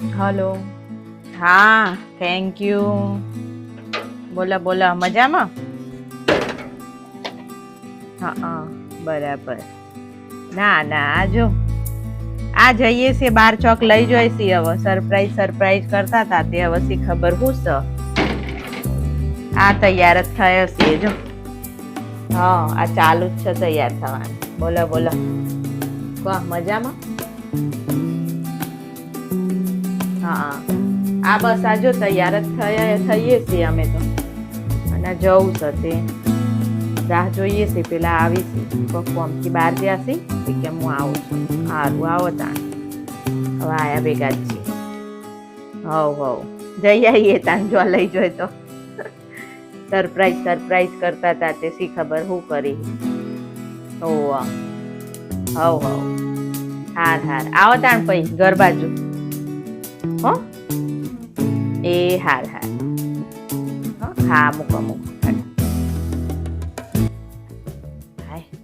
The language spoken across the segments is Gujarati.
હલો હા થેન્ક યુ બોલો બોલો, મજામાં? હા હા, બરાબર. ના ના, આ જો, આ જઈએ છે બાર ચોક, લઈ જોઈ છીએ હવે. સરપ્રાઈઝ સરપ્રાઈઝ કરતા હતા, તે હવે ખબર હું છે? આ તૈયાર જ થયો છે જો. હા, આ ચાલુ જ છે તૈયાર થવાનું. બોલો બોલો. વાહ, મજામાં? હા. આ બસ આ જો તૈયાર જ થયા, થઈએ છીએ અમે તો. અને જવું છે રાહ જોઈએ છે પેલા આવી છે પપ્પામથી બહાર ગયા છે, કે હું આવું છું? સારું આવો તાણ. હવે આયા ભેગા જ છીએ. હવ હવ. જઈ આવીએ તાન જો લઈ જોઈ તો. સરપ્રાઈઝ સરપ્રાઈઝ કરતા હતા તે, શી ખબર હું કરી. ઓહ હવ હવ. હાર હાર. આવો તાણ પછી, ઘર બાજુ. હો એ હાર હાર હો, મૂકો મૂકો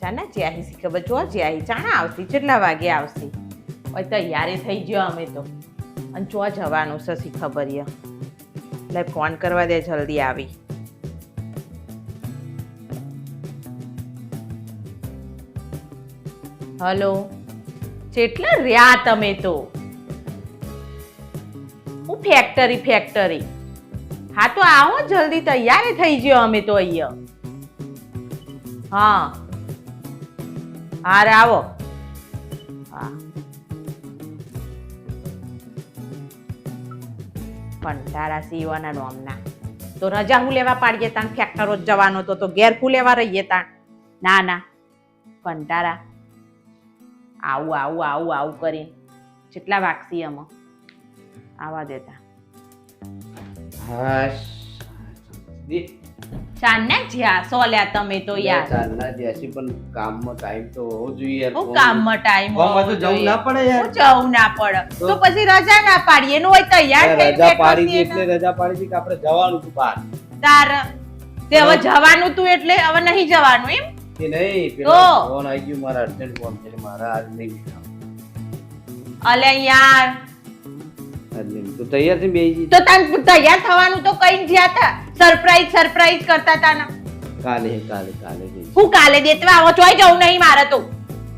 ચાના જ્યાહી શી ખબર જો જ્યાહી ચાણા આવતી કેટલા વાગે આવશે ઓય તૈયારી થઈ ગયો અમે તો અને ચો જવાનું છે શી ખબર ય એટલે ફોન કરવા દે જલ્દી આવી હલો કેટલા રહ્યા તમે તો ફેક્ટરી ફેક્ટરી હા, તો આવો, જલ્દી તૈયાર થઈ ગયો અમે તો અહીંયા. હા. હારે આવો. હા. કંટાળા સીવાના નોમના તો રજા હું લેવા પાડીએ તાણ? ફેક્ટરો જ જવાનો તો તો ઘેર હું લેવા રહીએ તાણ? ના ના. કંટારા આવું આવું આવું આવું કરીને. કેટલા વાગસી અમે આવા દેતા. હાશ. ચાંદના જ્યાં સોલ્યા તમે તો યાર. ચાલના જ્યાંસી પણ કામમાં ટાઈમ તો હોવો જોઈએ હું કામમાં ટાઈમ કામમાં તો જવું ના પડે યાર. જવું ના પડે. તો? તો પછી રજા ના પાડીએ. એનું હોય તૈયાર યાર, રજા પાડી એટલે રજા પાડી હતી કે આપણે જવાનું હતું બહાર. તાર તે હવે જવાનું તું એટલે હવે નહીં જવાનું એમ? કે નહીં? પેલો ફોન આવી ગયો મારા અર્જન્ટ ફોન છે મારા આજ નહીં અલે યાર. તું તૈયાર થઈ બેસી તો તને તૈયાર થવાનું તો કઈ જ્યાં હતા સરપ્રાઈઝ સરપ્રાઈઝ કરતા હતા ને કાલે કાલે કાલે હું કાલે દેતવા આવો ચોય જવું નહીં મારે તો.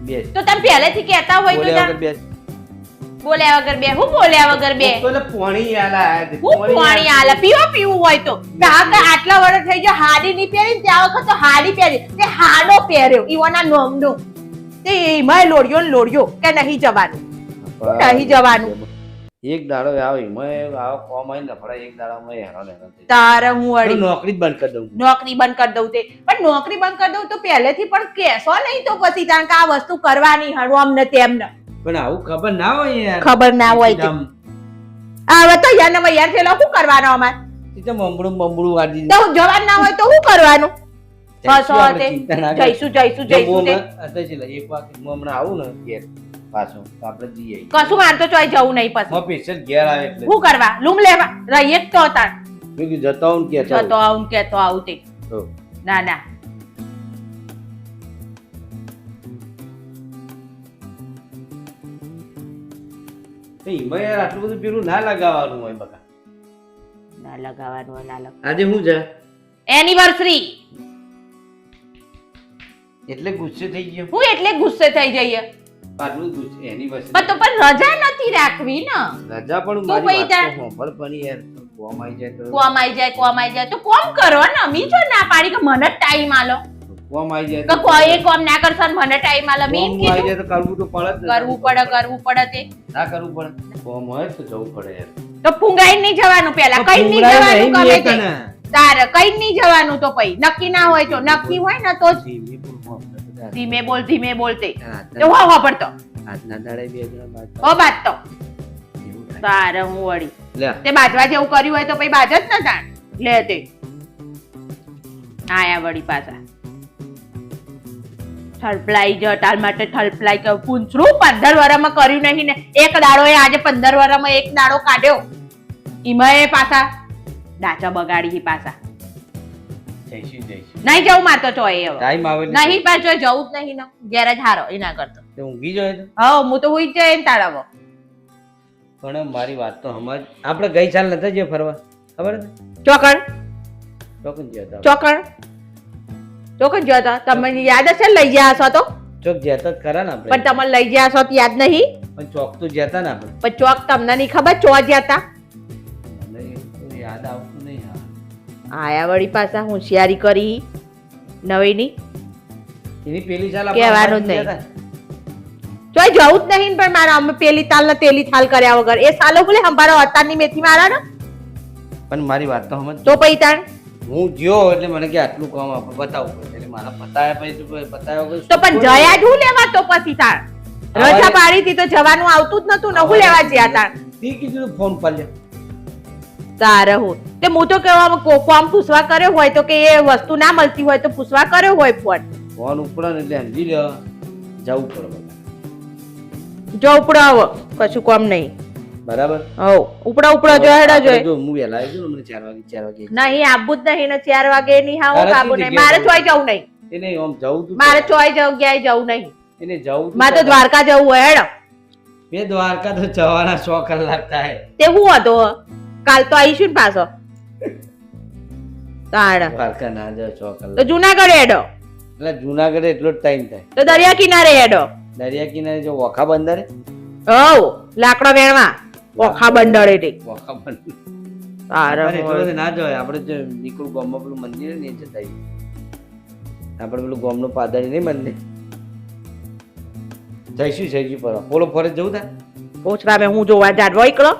બેસ. તો તમે પહેલેથી કહેતા હોય તો બોલ્યા વગર બોલ્યા વગર બે હું બોલ્યા વગર બે તો પોણી આલા હું પાણી આલા. પીવો પીવું હોય તો. કા આટલા વર્ષ થઈ ગયા હાડી નહીં પહેરી ને ત્યાં વખત તો હાડી પહેરી. તે હાડો પહેર્યો ઈવાના નોમનો. તે એમાં લોડ્યો ને લોડ્યો કે નહીં જવાનું? નહીં જવાનું. એક દાડો આવે એમાં આવો કોમ આવીને નફડા એક દાડામાં હેરાન હેરાન થઈ તારે હું તો નોકરી બંધ કરી દઉં નોકરી બંધ કરી દઉં તે. પણ નોકરી બંધ કરી દઉં તો પહેલેથી પણ કેશો નહીં તો પછી કારણ કે આ વસ્તુ કરવાની હણું આમ ને તેમ ને પણ આવું ખબર ના હોય યાર. ખબર ના હોય હવે તો યાર ને યાર થયેલો શું કરવાનો અમારે? તો મમડું મમડું વાળી તો જવાન ના હોય તો શું કરવાનું? બસ જઈશું ના. જઈશું જઈશું ને, એક વાર હું હમણાં આવું ને ઘેર પાછો. તો આપણે જઈએ. કશું માર તો ચોય જવું નહીં પછી. મારો patient ઘેર આવે એટલે. શું કરવા? લૂમ લેવા? રહીએ જ તો તાર. બીજું જતો આવું કે જતો આવું કે તો આવું તે. ના ના. એમાં યાર આટલું બધું પેલું ના લગાવવાનું હોય બકા. ના લગાવવાનું હોય, ના લગાવ આજે શું છે? એનિવર્સરી એટલે ગુસ્સે થઈ ગયો. હું એટલે ગુસ્સે થઈ જઈએ. આટલું ગુસ્સે એની વસ્તુ પણ તો પણ રજા નથી રાખવી ને. રજા પણ મારી વાત તો સાંભળ પણ યાર કોમ આવી જાય તો. કોમ આઈ જાય કોમ આઈ જાય. તો કોમ કરો ને મી જો ના પાડી કે મને ટાઈમ આલો. કોમ આવી જાય તો કોઈ કોમ. ના કરશો ને મને ટાઈમ આલો. મી કીધું આવી જાય તો કરવું તો પડે કરવું પડે કરવું પડે તે. ના કરવું પડે. કોમ હોય તો જવું પડે યાર. તો ફુંગાઈ નહીં જવાનું પેલા કઈ નહીં જવાનું ગમે તે. તારે કઈ નહીં જવાનું તો પછી. નક્કી ના હોય તો નક્કી હોય ને તો જ. ધીમે બોલ, ધીમે બોલ બોલતે તો. હો પડતો આજના દાડે બે જણા બાદ હો તો. તારે હું વળી. લે. તે બાજવા જેવું કર્યું હોય તો પછી બાજ જ ના જાણ. લે તે. આયા વળી પાછા. થલપલાઈ જ તાર માટે થલપલાઈ કે પૂંછરું પંદર વરામાં કર્યું નહીં ને. એક દાડો એ આજે પંદર વરામાં એક દાડો કાઢ્યો. એમાં એ પાછા ડાચા બગાડી પાછા. જઈશું જઈશું નહીં જવું મારતો ચોય હવે ટાઈમ આવે નહીં પાછો જવું જ નહીં ગેરેજ હારો એના કરતો. તે ઊંઘી જાય તો? હા હું તો હુઈ જાય તાળાવો. પણ મારી વાત તો સમજ આપણે ગઈ સાલ નતા જે ફરવા? ખબર છે? ચોકણ ગયા હતા. ચોકણ ચોકણ જો તો તમને યાદ હશે લઈ ગયા હશો તો? ચોક જતા હતા ખરા ને પણ તમને લઈ ગયા હશો તો યાદ નહીં? પણ ચોક તો જતા હતા ને આપણે? પણ ચોક તમને નહીં ખબર? ચો ગયા હતા? મને તો યાદ હા આયા વળી પાછા હોશિયારી કરી. નવીની? એની પેલી ચાલ કહેવાનું જ નહીં. ચોય જવું જ નહીં પણ મારા અમે પેલી તાલ ને તેલી થાલ કર્યા વગર. એ સાલો બોલે હંભારો અતારની મેથી મારા ને પણ મારી વાત તો સમજ તો પછી તાણ? હું જ્યો એટલે મને કે આટલું કામ આપણે બતાવવું પડે એટલે મારા પતાયા પછી તો પછી તો પણ જયા જ હું લેવા તો પછી તાણ? રજા પાડી હતી તો જવાનું આવતું જ નતું ને હું લેવા જ્યા તાણ? તી કીધું ફોન પર લે. તારે હું. તે હું તો કહેવા ફોર્મ પૂછવા કર્યો હોય તો કે એ વસ્તુ ના મળતી હોય તો પૂછવા કર્યો હોય ફોન. ફોન ઉપડે એટલે સમજી લે જવું પડે જો ઉપડો આવો. કશું કોમ નહીં. બરાબર? હો ઉપડા ઉપડા જો હેડા આપણે જો હું વેલા આવી ગયો મને 4 વાગે 4 વાગે. નહીં આબુ જ નહીં ને ચાર વાગે નહીં હા તારે કાબુ નહીં. મારે ચોય જવું નહીં. એને આમ જવું તું મારે ચોય જવું ગયા જવું નહીં. એને જવું મારે તો દ્વારકા જવું હોય હેડો. બે દ્વારકા તો જવાના સો કલાક થાય. તે હું હતો કાલ તો આવીશું ને પાછો. તાણ. દ્વારકા ના જાય સો તો જુનાગઢ હેડો. એટલે જુનાગઢ એટલો જ ટાઈમ થાય. તો દરિયા કિનારે હેડો. દરિયા કિનારે જો વખા બંદર હવ લાકડો વેણવા. ઓખા બંદર એ વખા બંદર. એટલો ના જોઈએ આપણે જો નીકળું ગામમાં પેલું મંદિર છે ને એ જતા. આપણે પેલું ગામનું પાદરી નહીં મંદિર. જઈશું જઈશું પર પોલો ફોરેસ્ટ જવું તા પૂછડા મેં હું જોવા જાડવો એકલો?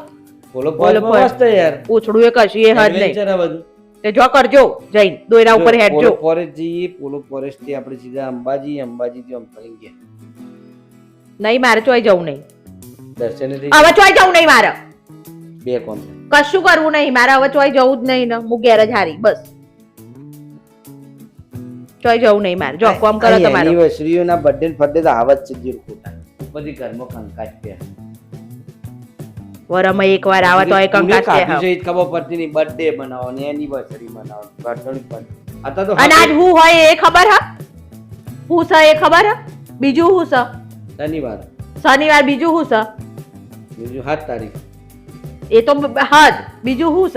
મસ્ત યાર. પૂછડું કશું એ હદ નહીં. આ બધું. તે જો કરજો જઈને. દોયરા ઉપર હેડજો પોલો ફોરેસ્ટ જઈએ પોલો ફોરેસ્ટથી આપણે સીધા અંબાજી અંબાજી થી આમ ગયા. નહીં મારે ચોય જવું નહીં. દર્શને હવે ચોય જવું નહીં મારે. બે કોમ કશું કરવું નહીં મારે હવે ચોય જવું જ નહીં ને. હું ગેરેજ હારી બસ. ચોય જવું નહીં મારે. જો કોમ કરો તમારો. એનિવર્સરીઓના બર્થડે છે જીર ખોટા. બધી ઘરમાં કંકાજ વરમાં એક વાર આવે તો એ કંકાસ છે ખબર પડતી નહીં બર્થડે બનાવો ને એનિવર્સરી બનાવો birthday પણ અત્યારે તો અને આજ હું હોય એ ખબર હા? હું સ એ ખબર હા? બીજું હું છે શનિવાર. શનિવાર બીજું હું સ? બીજું સાત તારીખ. એ તો હદ બીજું હું સ?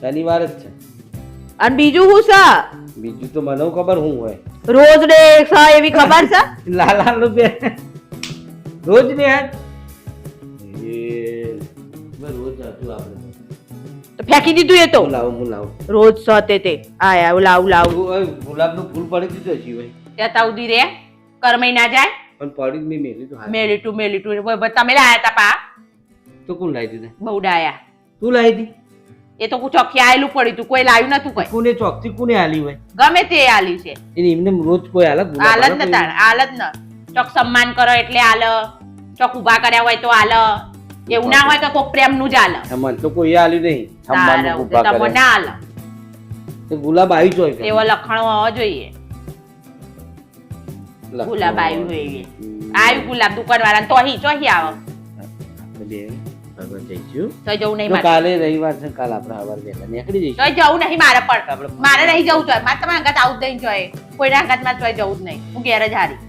શનિવાર જ છે. અને બીજું હું છે બીજું તો મને ખબર શું હોય. રોજ ડે સ એવી ખબર છે લાલા રૂપિયા રોજ ને હાથ હતું આપણે ફેંકી દીધું એ તો? લાવું હું લાવું રોજ સતે તે. આયા લાવ લાવ ગુલાબનું ફૂલ પડી દીધું છે ભાઈ. ત્યાં ઉધી રે. કરમઈ ના જાય. પણ પડી જ મેલી તો મેલી ટુ મેલી ટુ તમે લાયા તા પા. તો કોણ લાવી દીધા? બહુ ડાયા. તું લાવી દી. એ તો ચોખ્ખી આયેલું પડ્યું તું. કોઈ લાવ્યું નતું કોઈ? કોને ચોખ્ખી કોને આલી હોય? ગમે તે આલી છે. એને એમને રોજ કોઈ આલે ગુલાબ આલત આલે ન તાર આલત ન. ચોક સન્માન કરો એટલે આલ. ચોક ઊભા કર્યા હોય તો આલ. એવું ના હોય કે કોઈ પ્રેમનું જ આલ. મને તો કોઈ આલ્યું નહીં. સન્માનનું તમે કરે. ના આલ. તો ગુલાબ આવી જોઈએ એવો લખણો હોવો જોઈએ. ગુલાબ આવ્યું હોય આવ્યું ગુલાબ દુકાન વાળા તો અહીં ચોહી આવો. બે. જવું નહીં મારે. કાલે રવિવાર છે કાલે આપણે સવારે વહેલા નીકળી જઈશું. તો જવું નહીં મારે પણ. મારે નહીં જવું જોઈએ મારે તમારા અંગાત આવું જ નહીં જોઈએ કોઈના અંગાતમાં ચોય જવું જ નહીં. હું ઘેર જ હારી.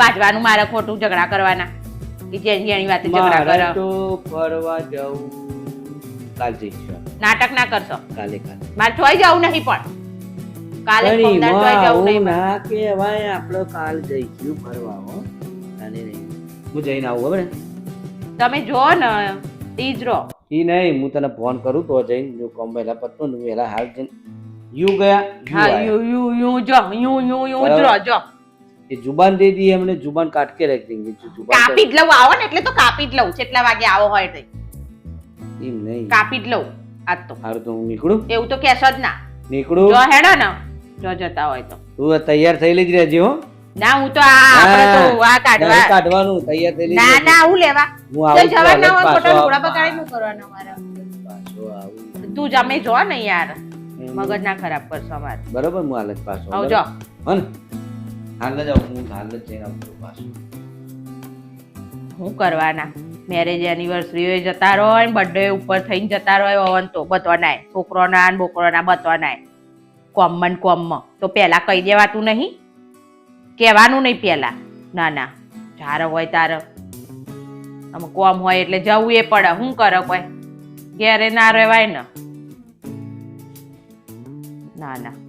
બાજવાનું મારે ખોટું ઝઘડા કરવાના. જેની જેની વાત ઝઘડા કરો. તો ફરવા જવું કાલ જઈશું નાટક ના કરશો? કાલે કાલે. મારે ચોય જવું નહીં પણ. કાલે પણ પમદાર જવું નહીં ના કહેવાય આપણો કાલ જઈશું ફરવા હો. કાલે નહીં. હું જઈને આવું ખબર તમે જો ને તીજ રહો ઈ નહીં હું તને ફોન કરું તો જઈને જો કોમ વેલા પતો ને વેલા હાલ જઈને. યુ ગયા હા યુ યુ યુ જો યુ યુ યુ જો જો. એ જુબાન દે દી એમને જુબાન કાટકે રાખ દેંગે કાપી જ લઉં આવો ને એટલે તો કાપી જ લઉં કેટલા વાગે આવો હોય તે એમ નહીં. કાપી જ લઉં આજ તો. હારું તો હું નીકળું? એવું તો કહેશો જ ના. નીકળું? જો હેડો ને જો જતા હોય તો. તું તૈયાર થયેલી જ રહેજે હો. ના હું તો આ આપણે તો આ કાઢવા. કાઢવાનું તૈયાર થયેલી ના ના હું લેવા. હું આવું જવા ના હોય ફોટો થોડા બગાડી નું કરવાનો મારા પાછો આવું. તું જમે જો ને યાર. મગજ ના ખરાબ કરશો અમાર. બરોબર હું હાલત પાછો આવજો. હન હાલ જ આવું, હું હાલ જ જઈને આવું પાછો. હું કરવાના? મેરેજ એનિવર્સરી જતા રહો બર્થડે ઉપર થઈને જતા રહો ઓવન તો બતવાના છોકરોના ને બોકરોના બતવાના કોમમાં કોમ તો પહેલા કહી દેવાતું નહીં. કહેવાનું નહીં પહેલા. ના ના. જાર હોય તાર આમ કોમ હોય એટલે જવું એ પડે. શું કરે કોઈ? ઘેરે ના રહેવાય ને. ના ના.